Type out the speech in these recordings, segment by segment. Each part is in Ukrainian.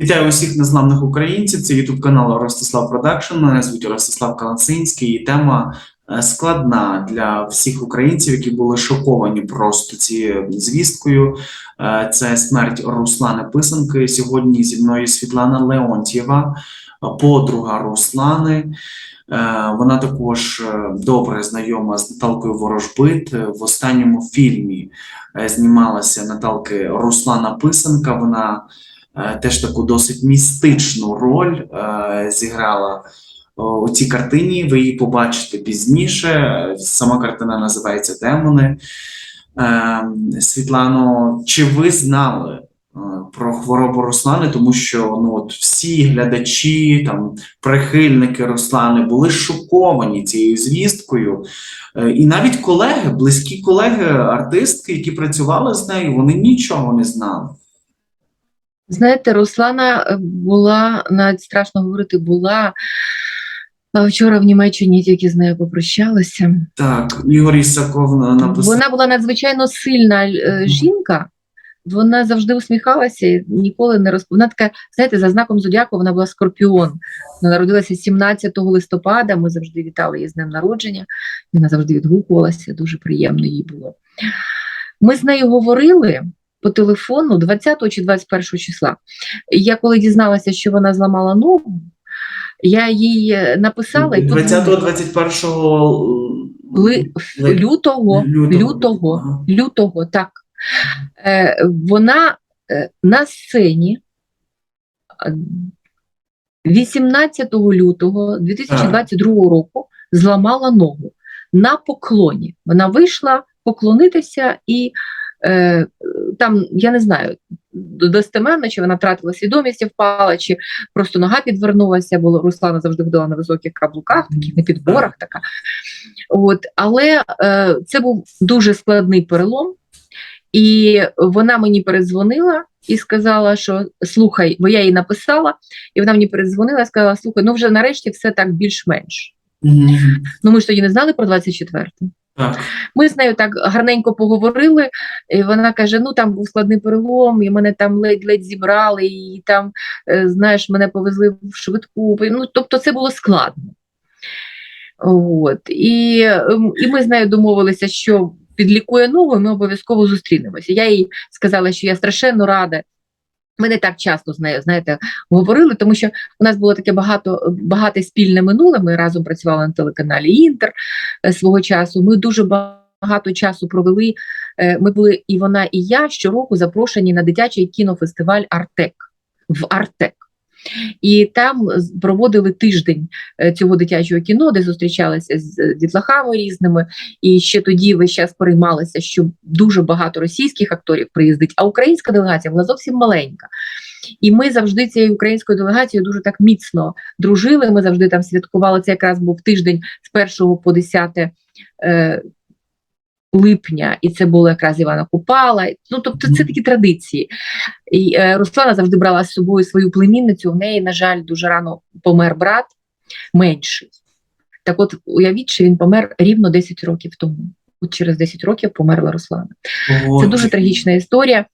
Вітаю усіх незламних українців. Це Ютуб канал Ростислав Продакшн. Мене звуть Ростислав Калацинський. І тема е, складна для всіх українців, які були шоковані просто цією звісткою. Е, Це смерть Руслани Писанки. Сьогодні зі мною Світлана Леонтьєва, подруга Руслани. Е, Вона також добре знайома з Наталкою Ворожбит. В останньому фільмі знімалася Наталки Руслана Писанка. Вона теж таку досить містичну роль е, зіграла у цій картині. Ви її побачите пізніше. Е, Сама картина називається Демони. Е, Світлано, чи ви знали е, про хворобу Руслани? Тому що ну, от всі глядачі, там, прихильники Руслани були шоковані цією звісткою. Е, І навіть колеги, близькі колеги, артистки, які працювали з нею, вони нічого не знали. Знаєте, Руслана е, була, навіть страшно говорити, була а вчора в Німеччині тільки з нею попрощалася. Так, Ігор Ісаков написав. Вона була надзвичайно сильна е, жінка, вона завжди усміхалася і ніколи не розп... Вона така, знаєте, за знаком зодіаку вона була скорпіон. Вона народилася 17 листопада, ми завжди вітали її з днем народження. Вона завжди відгукувалася, дуже приємно їй було. Ми з нею говорили по телефону 20 чи 21 числа. Я коли дізналася, що вона зламала ногу, я їй е, написала і 20-21 Ли... Ли- лютого, лютого, лютого, так. Е, вона е, на сцені е, 18 лютого 2022 року зламала ногу на поклоні. Вона вийшла поклонитися і е, там, я не знаю, достеменно, чи вона втратила свідомість і впала, чи просто нога підвернулася, бо Руслана завжди ходила на високих каблуках, таких на підборах така. От, але е, це був дуже складний перелом, і вона мені передзвонила і сказала, що слухай, бо я їй написала, і вона мені передзвонила і сказала: слухай, ну вже нарешті все так більш-менш. Мгм. Ну ми ж тоді не знали про 24 Ми з нею так гарненько поговорили, і вона каже: ну там був складний перелом, і мене там ледь-ледь зібрали, і там, е, знаєш, мене повезли в швидку. Ну, тобто це було складно. От. І, ем, і ми з нею домовилися, що підлікує ногу, і ми обов'язково зустрінемося. Я їй сказала, що я страшенно рада. Ми не так часто з нею, знаєте, говорили, тому що у нас було таке багато багато спільне минуле. Ми разом працювали на телеканалі Інтер е, свого часу. Ми дуже багато часу провели. е, Ми були і вона, і я щороку запрошені на дитячий кінофестиваль Артек в Артек. І там проводили тиждень е, цього дитячого кіно, де зустрічалися з е, дітлахами різними. І ще тоді весь час переймалися, що дуже багато російських акторів приїздить, а українська делегація була зовсім маленька. І ми завжди цією українською делегацією дуже так міцно дружили. Ми завжди там святкували. Це якраз був тиждень з 1 по 10 е, липня, і це було якраз Івана Купала. Ну, тобто, це такі традиції. І е, Руслана завжди брала з собою свою племінницю. У неї, на жаль, дуже рано помер брат менший. Так от, уявіть, що він помер рівно 10 років тому. От через 10 років померла Руслана. Це дуже трагічна історія.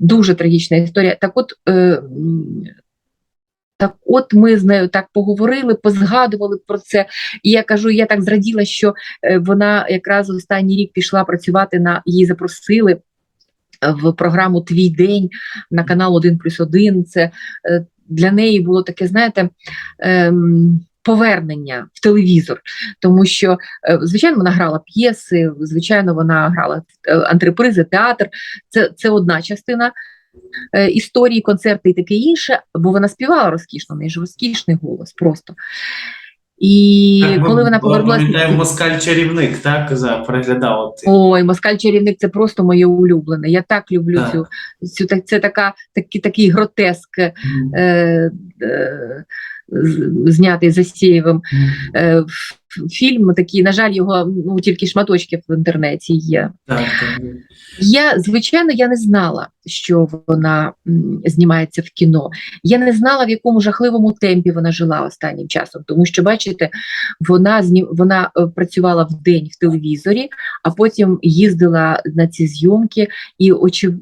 Дуже трагічна історія. Так от, е, так от ми з нею так поговорили, позгадували про це. І я кажу, я так зраділа, що е, вона якраз останній рік пішла працювати на її запросили. е, В програму Твій день на канал 1 плюс 1. Це е, для неї було таке, знаєте, ем, повернення в телевізор, тому що, звичайно, вона грала п'єси, звичайно, вона грала антрепризи, театр. Це, це одна частина історії, концерти і таке інше, бо вона співала розкішно, в неї ж розкішний голос просто. І Так, коли вона повернулася. пам'ятаємо москаль чарівник, так? Переглядав. От. Ой, москаль чарівник це просто моє улюблене. Я так люблю Так. цю, цю це така, такий, такий гротеск, е, е, з- знятий Засєєвим. Мгм. Е, фільм такий, на жаль, його ну, тільки шматочки в інтернеті є. Так, так. Я, звичайно, я не знала, що вона м, знімається в кіно. Я не знала, в якому жахливому темпі вона жила останнім часом, тому що, бачите, вона зні... вона е, працювала в день в телевізорі, а потім їздила на ці зйомки, і очев...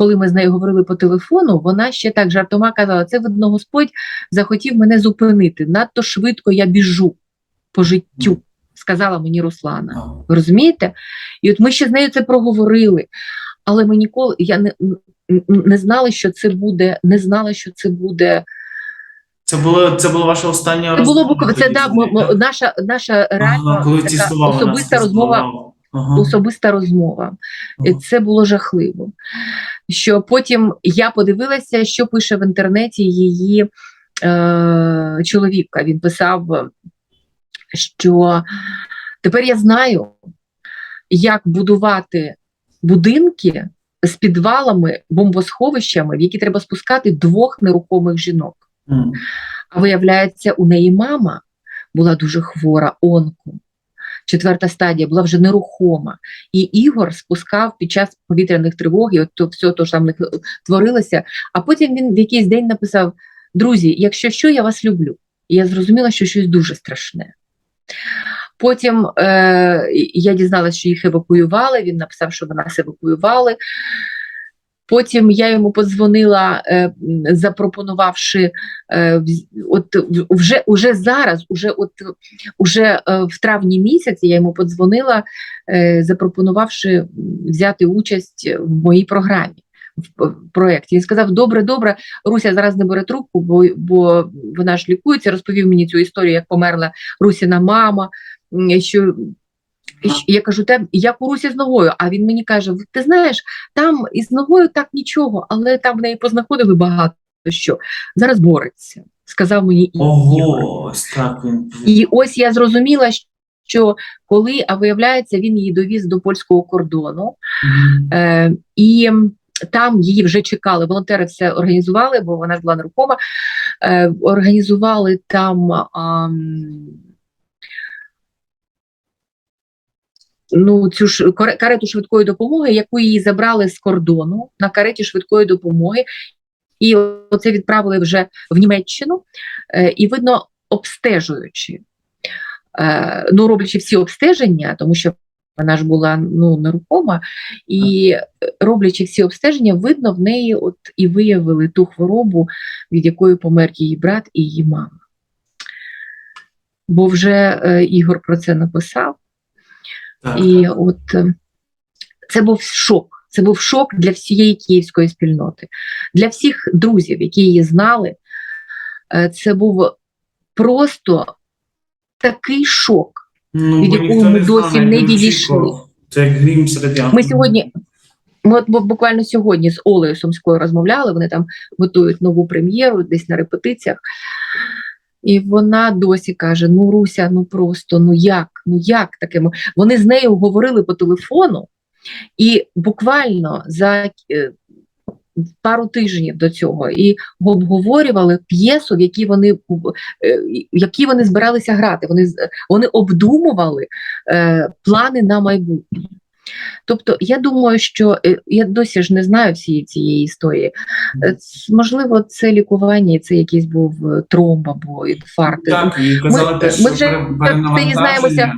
коли ми з нею говорили по телефону, вона ще так жартома казала: це видно, Господь захотів мене зупинити. Надто швидко я біжу по життю, сказала мені Руслана. Ви розумієте? І от ми ще з нею це проговорили. Але ми ніколи я не, не знала, що це буде, не знала, що це буде. Це було це було ваше останнє Це було розмова. Це да, наша, наша реально Ага, особиста розмова. Ага. Особиста розмова. Ага. Це було жахливо. Що потім я подивилася, що пише в інтернеті її е, чоловіка. Він писав, що тепер я знаю, як будувати будинки з підвалами, бомбосховищами, в які треба спускати двох нерухомих жінок. А виявляється, у неї мама була дуже хвора, онко. Четверта стадія була вже нерухома. І Ігор спускав під час повітряних тривог, і от то все то ж там творилося. А потім він в якийсь день написав: Друзі, якщо що, я вас люблю. І я зрозуміла, що щось дуже страшне. Потім е, я дізналася, що їх евакуювали. Він написав, що нас евакуювали. Потім я йому подзвонила, е, запропонувавши е, от вже, уже зараз, уже от уже е, в травні місяці я йому подзвонила, запропонувавши взяти участь в моїй програмі. В проєкті. Він сказав: Добре, добре, Руся зараз не бере трубку, бо, бо вона ж лікується. Розповів мені цю історію, як померла Русіна мама. Що і я кажу, те, як у з ногою. А він мені каже: ти знаєш, там із ногою так нічого, але там в неї познаходили багато що. Зараз бореться, сказав мені Ого, так він. І ось я зрозуміла, що коли, а виявляється, він її довіз до польського кордону, Мгм. е, і там її вже чекали. Волонтери все організували, бо вона ж була нерухома. Е, організували там. ам, Ну, цю ж карету швидкої допомоги, яку її забрали з кордону на кареті швидкої допомоги, і оце відправили вже в Німеччину, е, і видно, обстежуючи, е, ну роблячи всі обстеження, тому що вона ж була ну нерухома, і е, роблячи всі обстеження, видно, в неї от і виявили ту хворобу, від якої помер її брат і її мама. Бо вже е, Ігор про це написав. Так. І от е, це був шок. Це був шок для всієї київської спільноти, для всіх друзів, які її знали. Е, Це був просто такий шок. Ну, від якого ми досі не відійшли. Це грім серед Ми сьогодні, ми от буквально сьогодні з Олею Сумською розмовляли. Вони там готують нову прем'єру десь на репетиціях. І вона досі каже: Ну, Руся, ну просто ну як? Ну як таке? мо-?» Вони з нею говорили по телефону, і буквально за е, пару тижнів до цього і обговорювали п'єсу, в якій вони, е, в якій вони збиралися грати. Вони, вони обдумували е, плани на майбутнє. Тобто, я думаю, що е, я досі ж не знаю всієї цієї історії. Е, Можливо, це лікування, це якийсь був е, тромб або інфаркт. Так, і казала Ми- теж, ми що вже пере- так це перенавантаження,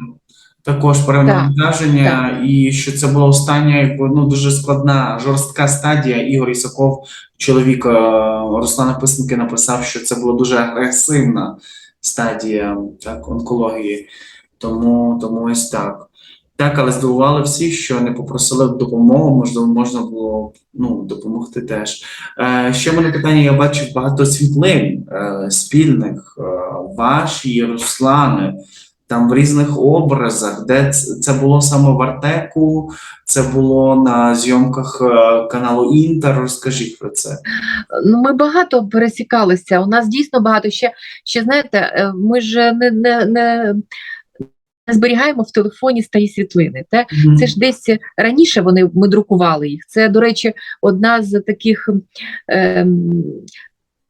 також перенавантаження, і що це була остання, якби ну дуже складна, жорстка стадія. Ігор Ісаков, чоловік Руслана Писанки, написав, що це була дуже агресивна стадія так, онкології. Тому, тому ось так. Так, але здивували всі, що не попросили допомогу, можливо, можна було ну, допомогти теж. Е, ще мене питання: я бачив багато світлин е, спільних, е, ваші, Руслани, там в різних образах, де це, це було саме в Артеку, це було на зйомках е, каналу Інтер. Розкажіть про це. Ну, ми багато пересікалися. У нас дійсно багато. Ще, ще знаєте, е, ми ж не, не, не зберігаємо в телефоні старі світлини. Те, це ж десь раніше вони ми друкували їх. Це, до речі, одна з таких ем,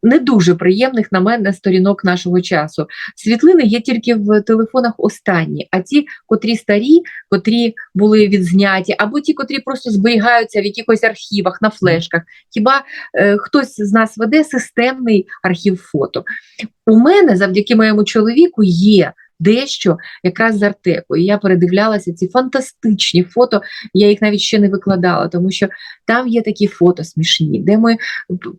не дуже приємних на мене сторінок нашого часу. Світлини є тільки в телефонах останні, а ті, котрі старі, котрі були відзняті, або ті, котрі просто зберігаються в якихось архівах на флешках. Хіба е, хтось з нас веде системний архів фото? У мене, завдяки моєму чоловіку, є дещо якраз з Артеку. І я передивлялася ці фантастичні фото. Я їх навіть ще не викладала, тому що там є такі фото смішні, де ми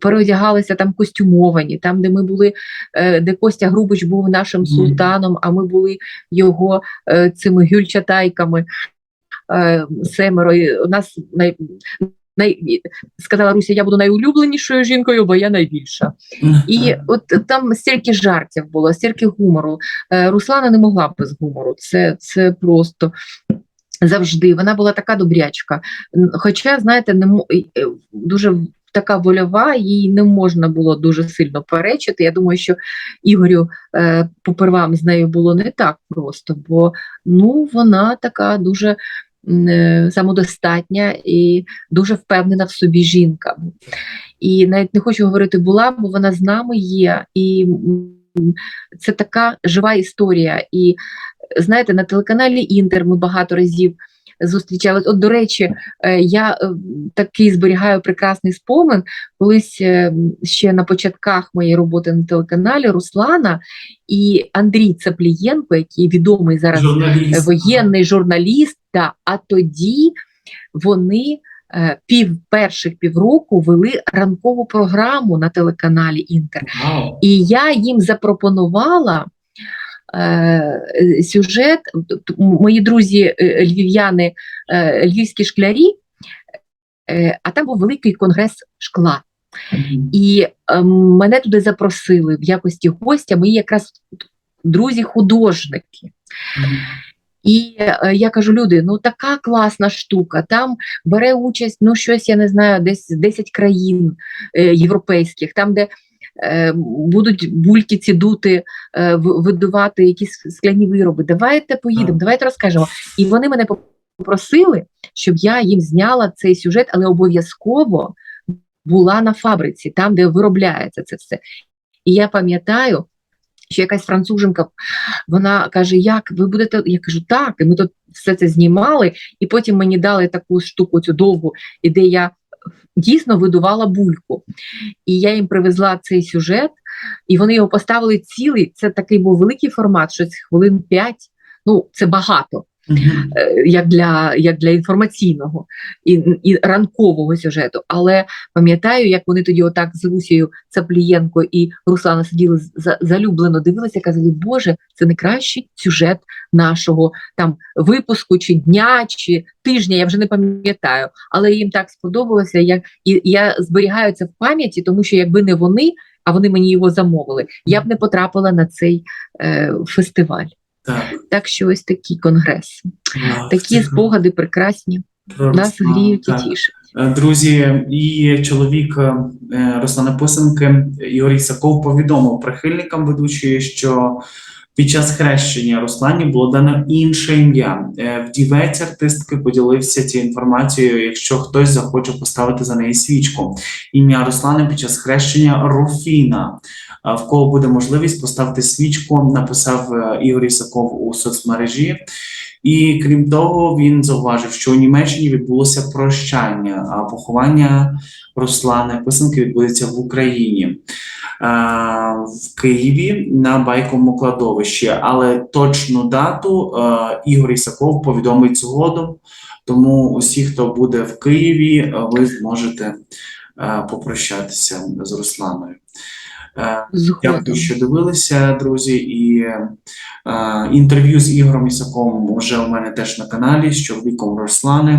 переодягалися там костюмовані, там, де ми були, е, де Костя Грубич був нашим султаном, а ми були його е, цими гюльчатайками. Е, семеро. У нас най, сказала Руся, я буду найулюбленішою жінкою, бо я найбільша. І от там стільки жартів було, стільки гумору. Е, Руслана не могла б без гумору. Це, це просто завжди. Вона була така добрячка. Хоча, знаєте, не е, дуже така вольова, їй не можна було дуже сильно перечити. Я думаю, що Ігорю е, попервам з нею було не так просто, бо ну, вона така дуже самодостатня і дуже впевнена в собі жінка. І навіть не хочу говорити була, бо вона з нами є, і це така жива історія. І знаєте, на телеканалі Інтер ми багато разів зустрічалися. От, до речі, е, я е, такий зберігаю прекрасний спомин. Колись е, ще на початках моєї роботи на телеканалі Руслана і Андрій Цаплієнко, який відомий зараз Журналіст. воєнний журналіст. Та, а тоді вони пів перших півроку вели ранкову програму на телеканалі Інтер. Вау. І я їм запропонувала е, сюжет. Мої друзі е, львів'яни, е, львівські шклярі, е, а там був великий конгрес шкла. І е, мене туди запросили в якості гостя, мої якраз друзі-художники. І е, я кажу, люди, ну така класна штука. Там бере участь, ну щось я не знаю, десь 10 країн е, європейських, там, де будуть бульки ці дути, е, видувати якісь скляні вироби. Давайте поїдемо, давайте розкажемо. І вони мене попросили, щоб я їм зняла цей сюжет, але обов'язково була на фабриці, там, де виробляється це все. І я пам'ятаю, що якась француженка вона каже: Як ви будете? Я кажу, так. І ми тут все це знімали, і потім мені дали таку штуку, цю довгу, і де я дійсно видувала бульку. І я їм привезла цей сюжет, і вони його поставили цілий. Це такий був великий формат, щось хвилин 5. Ну, це багато, як для, як для інформаційного і, і ранкового сюжету. Але пам'ятаю, як вони тоді, отак з Лусією Цаплієнко і Руслана сиділи за, залюблено, дивилися, казали, Боже, це найкращий сюжет нашого там випуску, чи дня, чи тижня, я вже не пам'ятаю. Але їм так сподобалося. Я, і я зберігаю це в пам'яті, тому що якби не вони, а вони мені його замовили, я б не потрапила на цей е, фестиваль. Так. Так що ось такий конгрес. Вау, Такі спогади прекрасні, про нас гріють і тішать. Е, Друзі, і чоловік е, Руслана Писанки Ігор Ісаков повідомив прихильникам ведучої, що під час хрещення Руслані було дано інше ім'я. Е, Вдівець артистки поділився цією інформацією, якщо хтось захоче поставити за неї свічку. Ім'я Руслани під час хрещення Руфіна. В кого буде можливість поставити свічку, написав е, Ігор Ісаков у соцмережі. І крім того, він зауважив, що у Німеччині відбулося прощання, а поховання Руслани Писанки відбудеться в Україні е, в Києві на байковому кладовищі. Але точну дату е, Ігор Ісаков повідомить згодом. Тому усі, хто буде в Києві, ви зможете попрощатися з Русланою. Е. Дякую, що дивилися, друзі. І е, інтерв'ю з Ігорем Ісаковим вже у мене теж на каналі з чоловіком Руслани.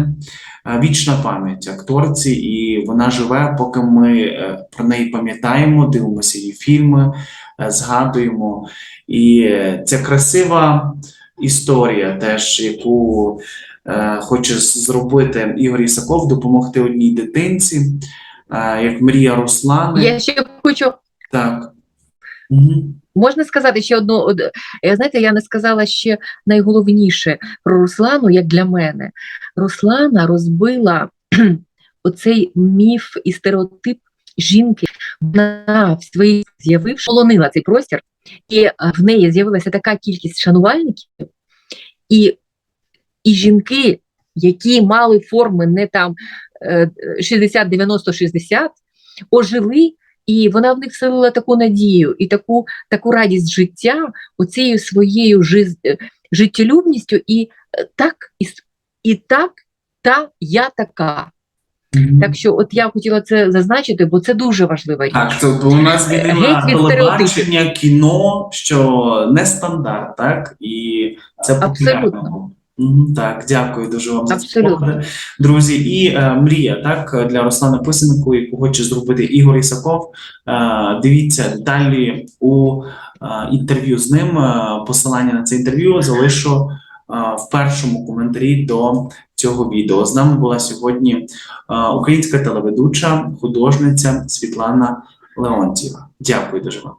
Е, вічна пам'ять акторці, і вона живе, поки ми е, про неї пам'ятаємо, дивимося її фільми, згадуємо. І це красива історія, теж яку е, хоче зробити Ігор Ісаков, допомогти одній дитинці, е, як мрія Руслани. Я ще хочу Так. Угу. Можна сказати ще одну, од- е, знаєте, я не сказала ще найголовніше про Руслану, як для мене. Руслана розбила оцей міф і стереотип жінки. Вона в своїй з'явивши, полонила цей простір, і е, в неї з'явилася така кількість шанувальників, і, і жінки, які мали форми не там е, 60, 90, 60, ожили І вона в них вселила таку надію і таку, таку радість життя оцією своєю жиз- е, життєлюбністю, і е, так, і, і так, та я така. Так що, от я хотіла це зазначити, бо це дуже важлива річ. Так, тобто у нас змінила телебачення, кіно, що не стандарт, так? І це популярно. Абсолютно. Так, дякую дуже вам Абсолютно. Друзі, і е, мрія так для Руслана Писаненко, яку хоче зробити Ігор Ісаков. Е, дивіться далі у е, інтерв'ю з ним. Е, посилання на це інтерв'ю залишу е, в першому коментарі до цього відео. З нами була сьогодні е, українська телеведуча, художниця Світлана Леонтьєва. Дякую дуже вам.